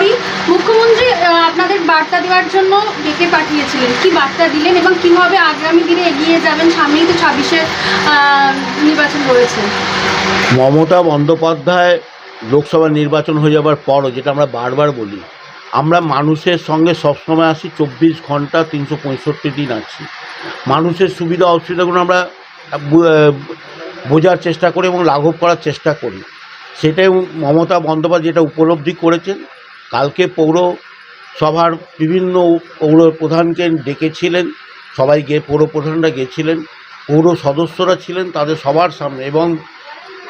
পরপরই মুখ্যমন্ত্রী আপনাদের বার্তা দেওয়ার জন্য ডেকে পাঠিয়েছিলেন। কি বার্তা দিলেন এবং কীভাবে আগামী দিনে এগিয়ে যাবেন? সামনেই তো ছাব্বিশের নির্বাচন রয়েছে। মমতা বন্দ্যোপাধ্যায় লোকসভা নির্বাচন হয়ে যাবার পরও, যেটা আমরা বারবার বলি, আমরা মানুষের সঙ্গে সবসময় আসি, চব্বিশ ঘণ্টা তিনশো পঁয়ষট্টি দিন আছি। মানুষের সুবিধা অসুবিধাগুলো আমরা বোঝার চেষ্টা করি এবং লাঘব করার চেষ্টা করি। সেটাই মমতা বন্দ্যোপাধ্যায় যেটা উপলব্ধি করেছেন কালকে পৌরসভার বিভিন্ন পৌর প্রধানকে ডেকেছিলেন, সবাই গিয়ে পৌর প্রধানরা গেছিলেন, পৌর সদস্যরা ছিলেন তাদের সবার সামনে এবং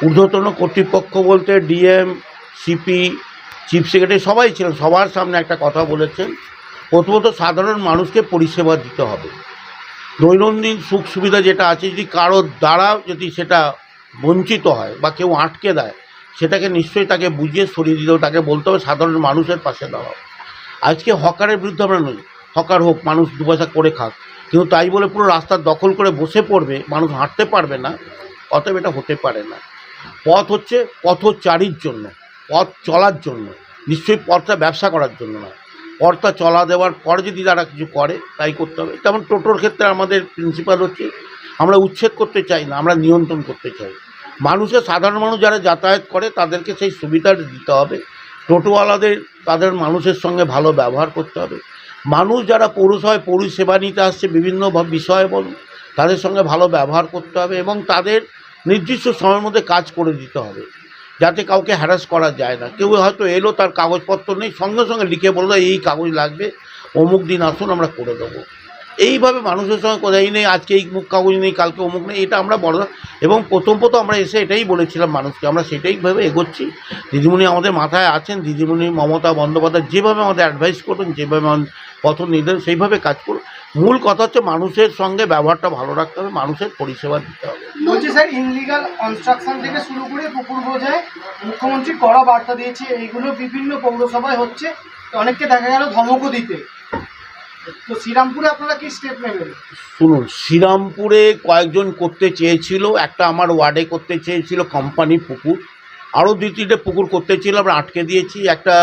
ঊর্ধ্বতন কর্তৃপক্ষ বলতে ডিএম, সিপি, চিফ সেক্রেটারি সবাই ছিলেন, সবার সামনে একটা কথা বলেছেন, প্রথমত সাধারণ মানুষকে পরিষেবা দিতে হবে। দৈনন্দিন সুখ সুবিধা যেটা আছে, যদি কারোর দ্বারা যদি সেটা বঞ্চিত হয় বা কেউ আটকে দেয় সেটাকে নিশ্চয়ই তাকে বুঝিয়ে সরিয়ে দিতে হবে, তাকে বলতে হবে সাধারণ মানুষের পাশে দাঁড়াও। আজকে হকারের বিরুদ্ধে আমরা নই, হকার হোক, মানুষ দু পয়সা করে খাক। কিন্তু তাই বলে পুরো রাস্তা দখল করে বসে পড়বে, মানুষ হাঁটতে পারবে না, অতএব এটা হতে পারে না। পথ হচ্ছে পথচারীর জন্য, পথ চলার জন্য, নিশ্চয়ই পথটা ব্যবসা করার জন্য না পথটা চলা দেওয়ার পর যদি তারা কিছু করে, তাই করতে হবে। যেমন টোটোর ক্ষেত্রে আমাদের প্রিন্সিপাল হচ্ছে, আমরা উচ্ছেদ করতে চাই না, আমরা নিয়ন্ত্রণ করতে চাই। মানুষের সাধারণ মানুষ যারা যাতায়াত করে, তাদেরকে সেই সুবিধাটা দিতে হবে। টোটোওয়ালাদের, তাদের মানুষের সঙ্গে ভালো ব্যবহার করতে হবে। মানুষ যারা পৌরসভায় পরিষেবা নিতে আসছে, বিভিন্ন বিষয়ে বলুন, তাদের সঙ্গে ভালো ব্যবহার করতে হবে এবং তাদের নির্দিষ্ট সময়ের মধ্যে কাজ করে দিতে হবে। যাতে কাউকে হ্যারাস করা যায় না। কেউ হয়তো এলো, তার কাগজপত্র নেই, সঙ্গে সঙ্গে লিখে বলল, এই কাগজ লাগবে, অমুক দিন আসুন, আমরা করে দেবো। এইভাবে মানুষের সঙ্গে কোথায় নেই, আজকে এই মুখ কাগজ নেই, কালকে অমুক নেই, এটা আমরা বড় এবং প্রথম প্রথম আমরা এসে এটাই বলেছিলাম মানুষকে, আমরা সেটাইভাবে এগোচ্ছি। দিদিমণি আমাদের মাথায় আছেন, দিদিমণি, মমতা বন্দ্যোপাধ্যায় যেভাবে আমাদের অ্যাডভাইস করুন যেভাবে পথ নির্দেশ, সেইভাবে কাজ করুন। মূল কথা হচ্ছে মানুষের সঙ্গে ব্যবহারটা ভালো রাখতে হবে, মানুষের পরিষেবা দিতে হবে। বলছি স্যার ইনলিগাল কনস্ট্রাকশন থেকে শুরু করে পুকুর বোঝায় মুখ্যমন্ত্রী কড়া বার্তা দিয়েছে, এইগুলো বিভিন্ন পৌরসভায় হচ্ছে, অনেককে দেখা গেল ধমকও দিতে। তো শ্রীরামপুরে আপনারা কি স্টেপ নেবেন? শুনুন, শ্রীরামপুরে কয়েকজন করতে চেয়েছিল, একটা আমার ওয়ার্ডে করতে চেয়েছিল, কোম্পানি পুকুর। আরও দুই তিনটে পুকুর করতে ছিল আমরা আটকে দিয়েছি। একটা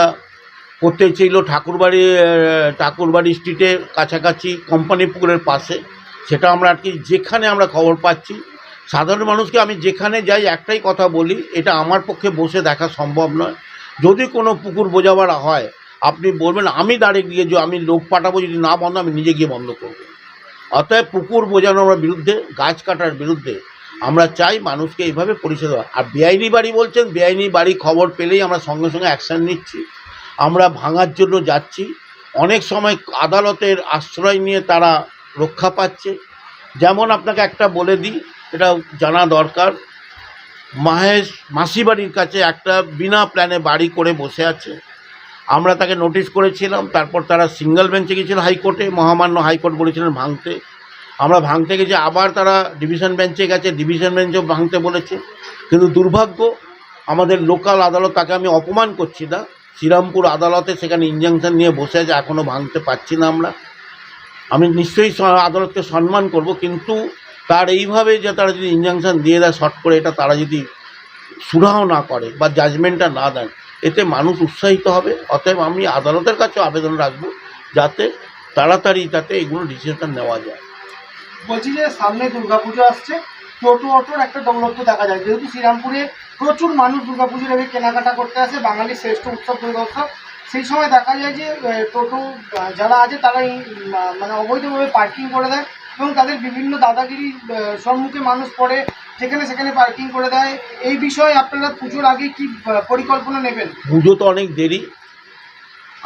করতে চেয়েছিল ঠাকুরবাড়ি ঠাকুরবাড়ি স্ট্রিটের কাছাকাছি, কোম্পানি পুকুরের পাশে। সেটা আমরা আটকে যেখানে আমরা খবর পাচ্ছি, সাধারণ মানুষকে আমি যেখানে যাই, একটাই কথা বলি, এটা আমার পক্ষে বসে দেখা সম্ভব নয়। যদি কোনো পুকুর বোঝাবার হয় আপনি বলবেন, আমি দাঁড়িয়ে গিয়ে যে আমি লোক পাঠাবো, যদি না বন্ধ, আমি নিজে গিয়ে বন্ধ করব। অতএব পুকুর বোঝানোর বিরুদ্ধে, গাছ কাটার বিরুদ্ধে, আমরা চাই মানুষকে এইভাবে পরিষেবা। আর বেআইনি বাড়ি বলছেন, বেআইনি বাড়ি খবর পেলেই আমরা সঙ্গে সঙ্গে অ্যাকশান নিচ্ছি। আমরা ভাঙার জন্য যাচ্ছি। অনেক সময় আদালতের আশ্রয় নিয়ে তারা রক্ষা পাচ্ছে। যেমন আপনাকে একটা বলে দিই, এটা জানা দরকার। মাহেশ মাসিবাড়ির কাছে একটা বিনা প্ল্যানে বাড়ি করে বসে আছে। আমরা তাকে নোটিশ করেছিলাম, তারপর তারা সিঙ্গেল বেঞ্চে গিয়েছিল হাইকোর্টে, মহামান্য হাইকোর্ট বলেছিলেন ভাঙতে। আমরা ভাঙতে গেছি, আবার তারা ডিভিশন বেঞ্চে গেছে, ডিভিশন বেঞ্চেও ভাঙতে বলেছে। কিন্তু দুর্ভাগ্য, আমাদের লোকাল আদালত তাকে আমি অপমান করছি না। শ্রীরামপুর আদালতে সেখানে ইনজাংশন নিয়ে বসে আছে এখনও ভাঙতে পারছি না আমরা। আমি নিশ্চয়ই আদালতকে সম্মান করব, কিন্তু তার এইভাবে যে তারা যদি ইনজাংশন দিয়ে দেয়, শর্ট করে এটা তারা যদি সুরাহও না করে বা জাজমেন্টটা না দেন এতে মানুষ উৎসাহিত হবে। অতএব আমি আদালতের কাছে আবেদন রাখব যাতে তাড়াতাড়ি যাতে এগুলো ডিসিশন নেওয়া যায়। বলছি যে সামনে দুর্গাপুজো আসছে, টোটো অটোর একটা দৌলত্ব দেখা যায়। যেহেতু শ্রীরামপুরে প্রচুর মানুষ দুর্গাপুজোর আগে কেনাকাটা করতে আসে, বাঙালির শ্রেষ্ঠ উৎসব দুর্গা উৎসব সেই সময় দেখা যায় যে টোটো যারা আছে তারা মানে অবৈধভাবে পার্কিং করে দেয়। এবং তাদের বিভিন্ন দাদাগিরি সম্মুখে মানুষ পড়ে যেখানে সেখানে পার্কিং করে দেয়। এই বিষয়ে আপনারা পুজোর আগে কি পরিকল্পনা নেবেন? পুজো তো অনেক দেরি।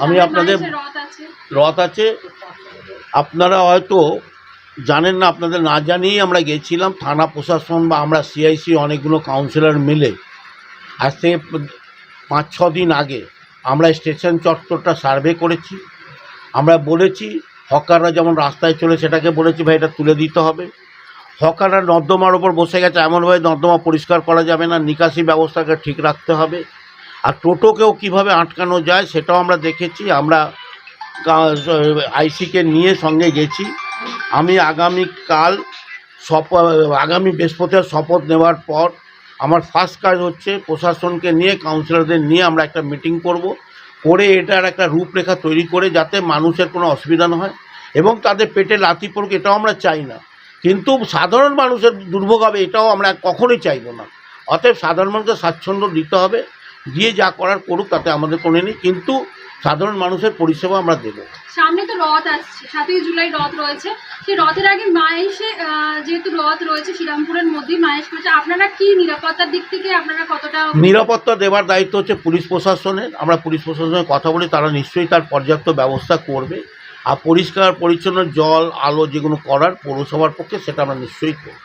আমি আপনাদের মানুষের রথ আছে? রথ আছে। আপনারা হয়তো জানেন না আপনাদের না জানিয়েই আমরা গেছিলাম। থানা প্রশাসন বা আমরা সিআইসি অনেকগুলো কাউন্সিলর মিলে আজ থেকে পাঁচ ছ দিন আগে আমরা স্টেশন চত্বরটা সার্ভে করেছি। আমরা বলেছি হকাররা যেমন রাস্তায় চলে, সেটাকে বলেছি ভাই, এটা তুলে দিতে হবে। হকাররা নর্দমার ওপর বসে গেছে, এমনভাবে নর্দমা পরিষ্কার করা যাবে না, নিকাশি ব্যবস্থাকে ঠিক রাখতে হবে। আর টোটোকেও কীভাবে আটকানো যায়, সেটাও আমরা দেখেছি। আমরা আইসিকে নিয়ে সঙ্গে গেছি। আমি আগামীকাল শপ আগামী বৃহস্পতিবার শপথ নেওয়ার পর, আমার ফার্স্ট কাজ হচ্ছে প্রশাসনকে নিয়ে কাউন্সিলরদের নিয়ে আমরা একটা মিটিং করব। করে এটার একটা রূপরেখা তৈরি করে যাতে মানুষের কোনো অসুবিধা না হয়। এবং তাদের পেটে লাতি পড়ুক, এটাও আমরা চাই না। কিন্তু সাধারণ মানুষের দুর্ভোগ হবে, এটাও আমরা কখনোই চাইব না। অতএব সাধারণ মানুষকে স্বাচ্ছন্দ্য দিতে হবে। দিয়ে যা করার করুক, তাতে আমাদের কোনো নেই। কিন্তু সাধারণ মানুষের পরিষেবা আমরা দেবো। সামনে তো রথ আসছে সাতই জুলাই রথ রয়েছে। সেই রথের আগে আহ, যেহেতু রথ রয়েছে শ্রীরামপুরের মধ্যেই মায়েশ করেছে আপনারা কি নিরাপত্তার দিক থেকে আপনারা কতটা নিরাপত্তা দেওয়ার দায়িত্ব হচ্ছে পুলিশ প্রশাসনের। আমরা পুলিশ প্রশাসনের কথা বলি তারা নিশ্চয়ই তার পর্যাপ্ত ব্যবস্থা করবে। আর পরিষ্কার পরিচ্ছন্ন জল আলো যেগুলো করার পৌরসভার পক্ষে সেটা আমরা নিশ্চয়ই করব।